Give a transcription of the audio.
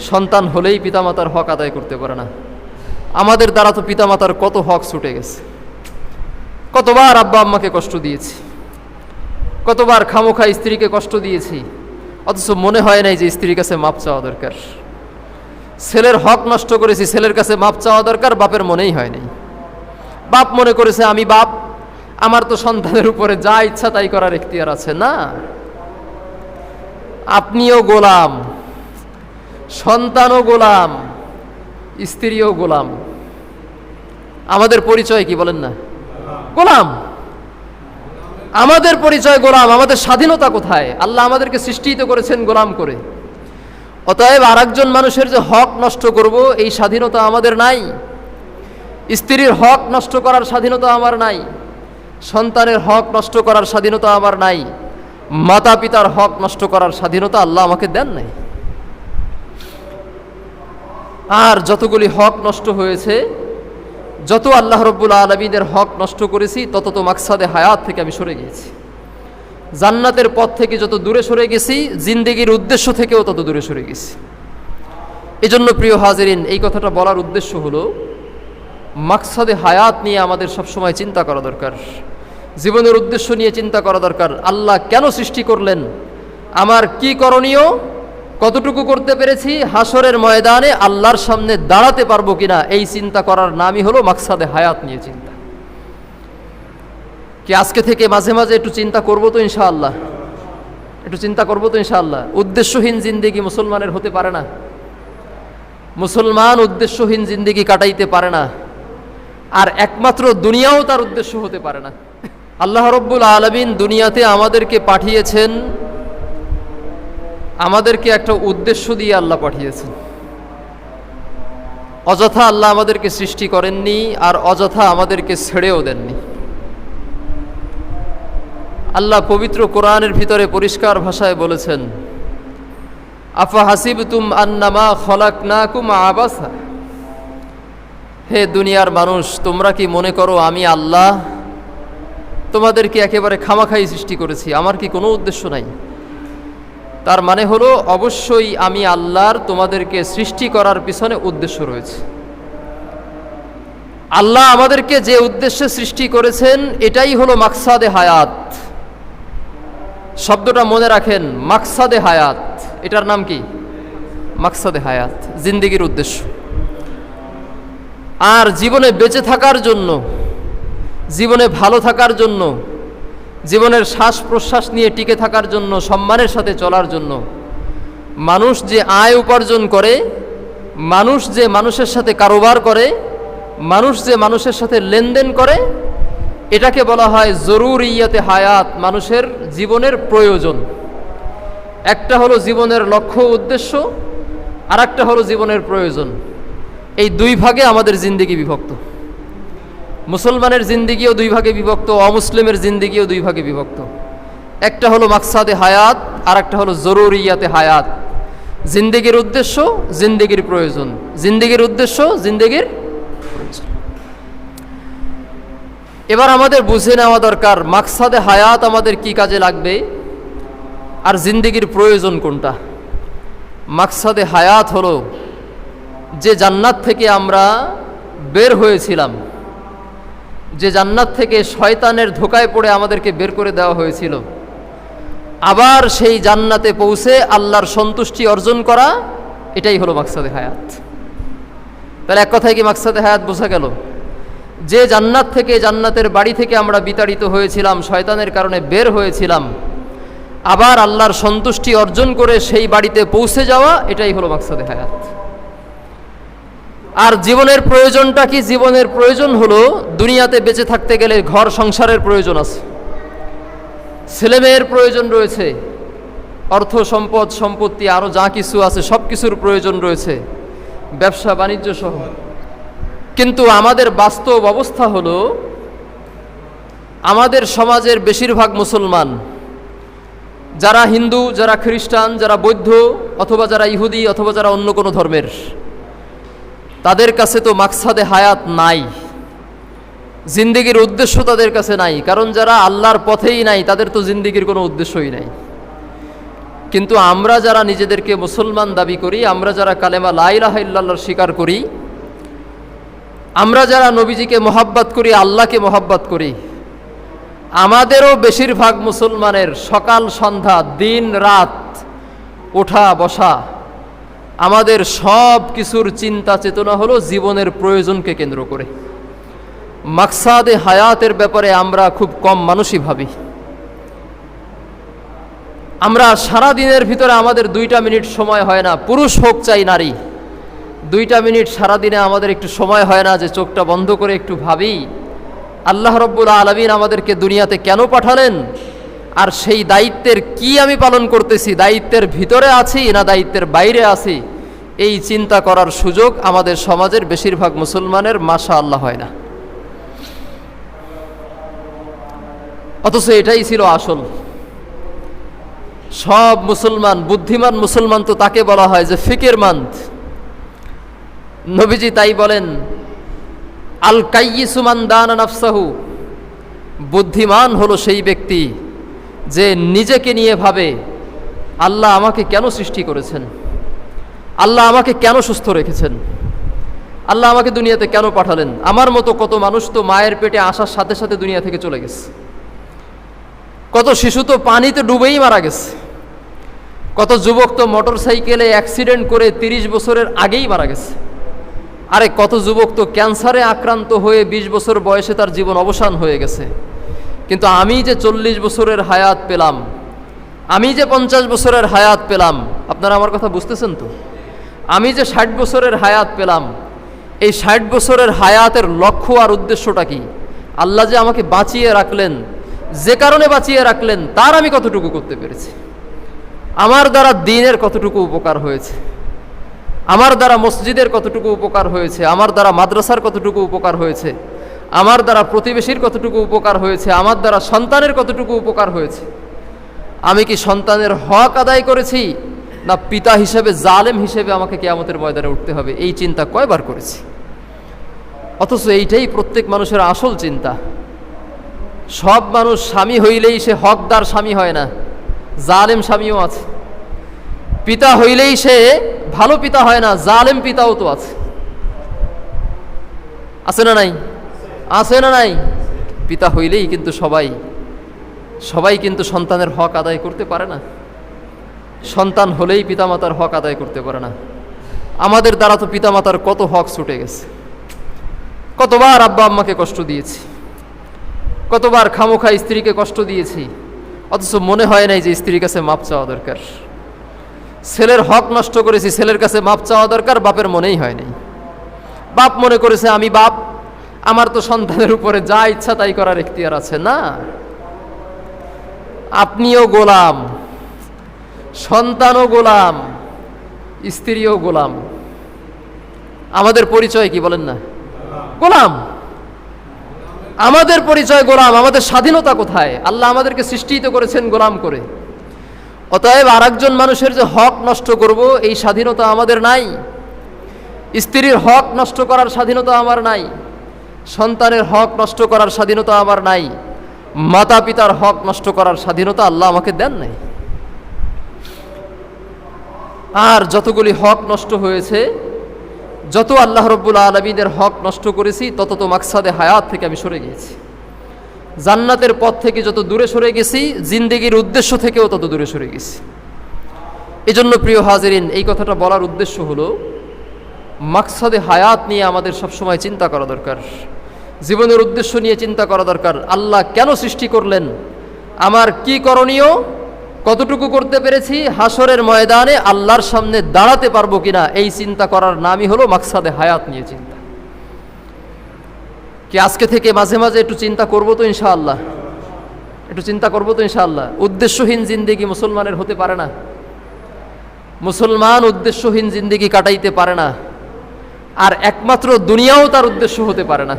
সন্তান হলেই পিতামাতার হক আদায় করতে পারে না। আমাদের দ্বারা তো পিতামাতার কত হক ছুটে গেছে। কতবার আব্বা আম্মাকে কষ্ট দিয়েছি। কতবার খামোখা স্ত্রীকে কষ্ট দিয়েছি। অথচ মনে হয় নাই যে স্ত্রীর কাছে মাপ চাওয়া দরকার। ছেলের হক নষ্ট করেছি, ছেলের কাছে মাপ চাওয়া দরকার, বাপের মনেই হয় নাই। বাপ মনে করেছে, আমি বাপ, আমার তো সন্তানের উপরে যা ইচ্ছা তাই করার এখতিয়ার আছে। না। আপনিও গোলাম। সন্তানও গোলাম স্ত্রীও গোলাম। আমাদের পরিচয় কি বলেন না? গোলাম। আমাদের পরিচয় গোলাম, আমাদের স্বাধীনতা কোথায়? আল্লাহ আমাদেরকে সৃষ্টিত করেছেন গোলাম করে। অতএব আর একজন মানুষের যে হক নষ্ট করব, এই স্বাধীনতা আমাদের নাই। স্ত্রীর হক নষ্ট করার স্বাধীনতা আমার নাই। সন্তানের হক নষ্ট করার স্বাধীনতা আমার নাই। মাতা পিতার হক নষ্ট করার স্বাধীনতা আল্লাহ আমাকে দেন নাই। আর যতগুলি হক নষ্ট হয়েছে, যত আল্লাহ রব্বুল আলমিনের হক নষ্ট করেছি, তত তো মাকসাদে হায়াত থেকে আমি সরে গিয়েছি। জান্নাতের পথ থেকে যত দূরে সরে গেছি, জিন্দেগির উদ্দেশ্য থেকেও তত দূরে সরে গেছি। এজন্য প্রিয় হাজরিন, এই কথাটা বলার উদ্দেশ্য হলো, মাকসাদে হায়াত নিয়ে আমাদের সবসময় চিন্তা করা দরকার। জীবনের উদ্দেশ্য নিয়ে চিন্তা করা দরকার। আল্লাহ কেন সৃষ্টি করলেন? আমার কি করণীয়? কতটুকু করতে পেরেছি? হাসরের ময়দানে আল্লাহর সামনে দাঁড়াতে পারব কিনা? এই চিন্তা করার নামই হলো মাকসাদে হায়াত নিয়ে চিন্তা। কি আজকে থেকে মাঝে মাঝে একটু চিন্তা করব তো ইনশাআল্লাহ? একটু চিন্তা করব তো ইনশাআল্লাহ? উদ্দেশ্যহীন জিন্দিগি মুসলমানের হতে পারে না। মুসলমান উদ্দেশ্যহীন জিন্দিগি কাটাইতে পারে না। আর একমাত্র দুনিয়াও তার উদ্দেশ্য হতে পারে না। আল্লাহ রব্বুল আলমিন দুনিয়াতে আমাদেরকে পাঠিয়েছেন আমাদেরকে একটা উদ্দেশ্য দিয়ে আল্লাহ পাঠিয়েছেন। অযথা আল্লাহ আমাদেরকে সৃষ্টি করেননি আর অযথা আমাদেরকে ছেড়েও দেননি। আল্লাহ পবিত্র কোরআনের ভিতরে পরিষ্কার ভাষায় বলেছেন, আফা হাসিব তুম আন্নামা খলাক না কুম আবাসা? হে দুনিয়ার মানুষ, তোমরা কি মনে করো আমি আল্লাহ? তোমাদেরকে একেবারে খামাখাই সৃষ্টি করেছি, আমার কি কোনো উদ্দেশ্য নাই? তার মানে হলো, অবশ্যই আমি আল্লাহর তোমাদেরকে সৃষ্টি করার পিছনে উদ্দেশ্য রয়েছে। আল্লাহ আমাদেরকে যে উদ্দেশ্যে সৃষ্টি করেছেন, এটাই হলো মাকসাদে হায়াত। শব্দটা মনে রাখেন, মাকসাদে হায়াত। এটার নাম কি? মাকসাদে হায়াত, জিন্দিগির উদ্দেশ্য। আর জীবনে বেঁচে থাকার জন্য, জীবনে ভালো থাকার জন্য জীবনের শ্বাস প্রশ্বাস নিয়ে টিকে থাকার জন্য, সম্মানের সাথে চলার জন্য। মানুষ যে আয় উপার্জন করে, মানুষ যে মানুষের সাথে কারোবার করে, মানুষ যে মানুষের সাথে লেনদেন করে, এটাকে বলা হয় জরুরিয়াতে হায়াত, মানুষের জীবনের প্রয়োজন। একটা হলো জীবনের লক্ষ্য উদ্দেশ্য আর একটা হলো জীবনের প্রয়োজন। এই দুই ভাগে আমাদের জিন্দিগি বিভক্ত। মুসলমানের জিন্দিগিও দুই ভাগে বিভক্ত, অমুসলিমের জিন্দিগিও দুই ভাগে বিভক্ত। একটা হলো মাকসাদে হায়াত আর একটা হলো জরুরিয়াতে হায়াত। জিন্দিগির উদ্দেশ্য, জিন্দিগির প্রয়োজন। জিন্দিগির উদ্দেশ্য, জিন্দিগির এবার আমাদের বুঝে নেওয়া দরকার, মাকসাদে হায়াত আমাদের কি কাজে লাগবে আর জিন্দিগির প্রয়োজন কোনটা? মাকসাদে হায়াত হলো যে জান্নাত থেকে আমরা বের হয়েছিলাম যে জান্নাত থেকে শয়তানের ধোকায় পড়ে আমাদেরকে বের করে দেওয়া হয়েছিল। আবার সেই জান্নাতে পৌঁছে আল্লাহর সন্তুষ্টি অর্জন করা, এটাই হলো মাকসাদে হায়াত। তাহলে এক কথায় কি মাকসাদে হায়াত বোঝা গেল? যে জান্নাত থেকে জান্নাতের বাড়ি থেকে আমরা বিতাড়িত হয়েছিলাম, শয়তানের কারণে বের হয়েছিলাম, আবার আল্লাহর সন্তুষ্টি অর্জন করে সেই বাড়িতে পৌঁছে যাওয়া, এটাই হলো মাকসাদে হায়াত। আর জীবনের প্রয়োজনটা কি? জীবনের প্রয়োজন হলো দুনিয়াতে বেঁচে থাকতে গেলে ঘর সংসারের প্রয়োজন আছে। ছেলেমেয়ের প্রয়োজন রয়েছে। অর্থ সম্পদ, সম্পত্তি আরও যা কিছু আছে, সব কিছুর প্রয়োজন রয়েছে। ব্যবসা, বাণিজ্য সহ। কিন্তু আমাদের বাস্তব অবস্থা হলো, আমাদের সমাজের বেশিরভাগ মুসলমান, যারা হিন্দু, যারা খ্রিস্টান, যারা বৌদ্ধ, অথবা যারা ইহুদি, অথবা যারা অন্য কোনো ধর্মের তাদের কাছে তো মাকসাদে হায়াত নাই, জিন্দিগির উদ্দেশ্য তাদের কাছে নাই, কারণ যারা আল্লাহর পথেই নাই, তাদের তো জিন্দিগির কোনো উদ্দেশ্যই নাই। কিন্তু আমরা যারা নিজেদেরকে মুসলমান দাবি করি, আমরা যারা কালেমা লাইলাহা ইল্লাল্লাহর স্বীকার করি, আমরা যারা নবীজিকে মোহাব্বত করি, আল্লাহকে মোহাব্বত করি, আমাদেরও বেশিরভাগ মুসলমানের সকাল সন্ধ্যা, দিন রাত, ওঠা, বসা আমাদের সব কিছুর চিন্তা চেতনা হলো জীবনের প্রয়োজনকে কেন্দ্র করে। মাকসাদে হায়াতের ব্যাপারে আমরা খুব কম মানুষই ভাবি। আমরা সারা দিনের ভিতরে আমাদের দুইটা মিনিট সময় হয় না, পুরুষ হোক চাই নারী। দুইটা মিনিট সারা দিনে আমাদের একটু সময় হয় না যে চোখটা বন্ধ করে একটু ভাবি, আল্লাহ রব্বুল আলমিন আমাদেরকে দুনিয়াতে কেন পাঠালেন? আর সেই দায়িত্বের কি আমি পালন করতেছি? দায়িত্বের ভিতরে আছি না দায়িত্বের বাইরে আছি? এই চিন্তা করার সুযোগ আমাদের সমাজের বেশিরভাগ মুসলমানের মাশা আল্লাহ হয় না। অথচ এটাই ছিল আসল। সব মুসলমান, বুদ্ধিমান মুসলমান তো তাকে বলা হয় যে ফিকের মান্থ নবীজি তাই বলেন, আল কাইয়িসুমান দান নাফসাহু। বুদ্ধিমান হলো সেই ব্যক্তি যে নিজেকে নিয়ে ভাবে, আল্লাহ আমাকে কেন সৃষ্টি করেছেন? আল্লাহ আমাকে কেন সুস্থ রেখেছেন? আল্লাহ আমাকে দুনিয়াতে কেন পাঠালেন? আমার মতো কত মানুষ তো মায়ের পেটে আসার সাথে সাথে দুনিয়া থেকে চলে গেছে। কত শিশু তো পানিতে ডুবেই মারা গেছে। কত যুবক তো মোটর সাইকেলে অ্যাক্সিডেন্ট করে তিরিশ বছরের আগেই মারা গেছে। আরে কত যুবক তো ক্যান্সারে আক্রান্ত হয়ে ২০ বছর বয়সে তার জীবন অবসান হয়ে গেছে। কিন্তু আমি যে চল্লিশ বছরের হায়াত পেলাম, আমি যে পঞ্চাশ বছরের হায়াত পেলাম, আপনারা আমার কথা বুঝতেছেন তো? আমি যে ষাট বছরের হায়াত পেলাম, এই ষাট বছরের হায়াতের লক্ষ্য আর উদ্দেশ্যটা কি? আল্লাহ যে আমাকে বাঁচিয়ে রাখলেন, যে কারণে বাঁচিয়ে রাখলেন, তার আমি কতটুকু করতে পেরেছি? আমার দ্বারা দিনের কতটুকু উপকার হয়েছে? আমার দ্বারা মসজিদের কতটুকু উপকার হয়েছে? আমার দ্বারা মাদ্রাসার কতটুকু উপকার হয়েছে? আমার দ্বারা প্রতিবেশীর কতটুকু উপকার হয়েছে, আমার দ্বারা সন্তানের কতটুকু উপকার হয়েছে? আমি কি সন্তানের হক আদায় করেছি, না পিতা হিসেবে, জালেম হিসেবে আমাকে কেয়ামতের ময়দানে উঠতে হবে? এই চিন্তা কয়বার করেছি? অথচ এইটাই প্রত্যেক মানুষের আসল চিন্তা। সব মানুষ স্বামী হইলেই সে হকদার স্বামী হয় না, জালেম স্বামীও আছে। পিতা হইলেই সে ভালো পিতা হয় না, জালেম পিতাও তো আছে। আছে না নাই? আছে না নাই? পিতা হইলেই কিন্তু সবাই সবাই কিন্তু সন্তানের হক আদায় করতে পারে না। সন্তান হলেই পিতামাতার হক আদায় করতে পারে না। আমাদের দ্বারা তো পিতামাতার কত হক ছুটে গেছে। কতবার আব্বা আম্মাকে কষ্ট দিয়েছি। কতবার খামোখা স্ত্রীকে কষ্ট দিয়েছি। অথচ মনে হয় নাই যে স্ত্রীর কাছে মাপ চাওয়া দরকার। ছেলের হক নষ্ট করেছি, ছেলের কাছে মাপ চাওয়া দরকার, বাপের মনেই হয় নাই। বাপ মনে করেছে, আমি বাপ আমার তো সন্তানের উপরে যা ইচ্ছা তাই করার এখতিয়ার আছে, না? আপনিও গোলাম, সন্তানও গোলাম, স্ত্রীও গোলাম। আমাদের পরিচয় কি বলেন না? গোলাম। আমাদের পরিচয় গোলাম, আমাদের স্বাধীনতা কোথায়? আল্লাহ আমাদেরকে সৃষ্টিত করেছেন গোলাম করে। অতএব আর মানুষের যে হক নষ্ট করব, এই স্বাধীনতা আমাদের নাই। স্ত্রীর হক নষ্ট করার স্বাধীনতা আমার নাই। সন্তানের হক নষ্ট করার স্বাধীনতা আমার নাই। মাতা পিতার হক নষ্ট করার স্বাধীনতা আল্লাহ আমাকে দেন নাই। আর যতগুলি হক নষ্ট হয়েছে, যত আল্লাহ রব্বুল আলমিনের হক নষ্ট করেছি, তত তো মাকসাদে হায়াত থেকে আমি সরে গিয়েছি। জান্নাতের পথ থেকে যত দূরে সরে গেছি, জিন্দেগির উদ্দেশ্য থেকেও তত দূরে সরে গেছি। এজন্য প্রিয় হাজিরিন, এই কথাটা বলার উদ্দেশ্য হলো, মাকসাদে হায়াত নিয়ে আমাদের সবসময় চিন্তা করা দরকার। জীবনের উদ্দেশ্য নিয়ে চিন্তা করা দরকার। আল্লাহ কেন সৃষ্টি করলেন? আমার কি করণীয়? কতটুকু করতে পেরেছি? হাসরের ময়দানে আল্লাহর সামনে দাঁড়াতে পারব কিনা? এই চিন্তা করার নামই হলো মাকসাদে হায়াত নিয়ে চিন্তা। কি আজকে থেকে মাঝে মাঝে একটু চিন্তা করব তো ইনশাআল্লাহ? একটু চিন্তা করব তো ইনশাআল্লাহ। উদ্দেশ্যহীন জিন্দিগি মুসলমানের হতে পারে না। মুসলমান উদ্দেশ্যহীন জিন্দিগি কাটাইতে পারে না। আর একমাত্র দুনিয়াও তার উদ্দেশ্য হতে পারে না।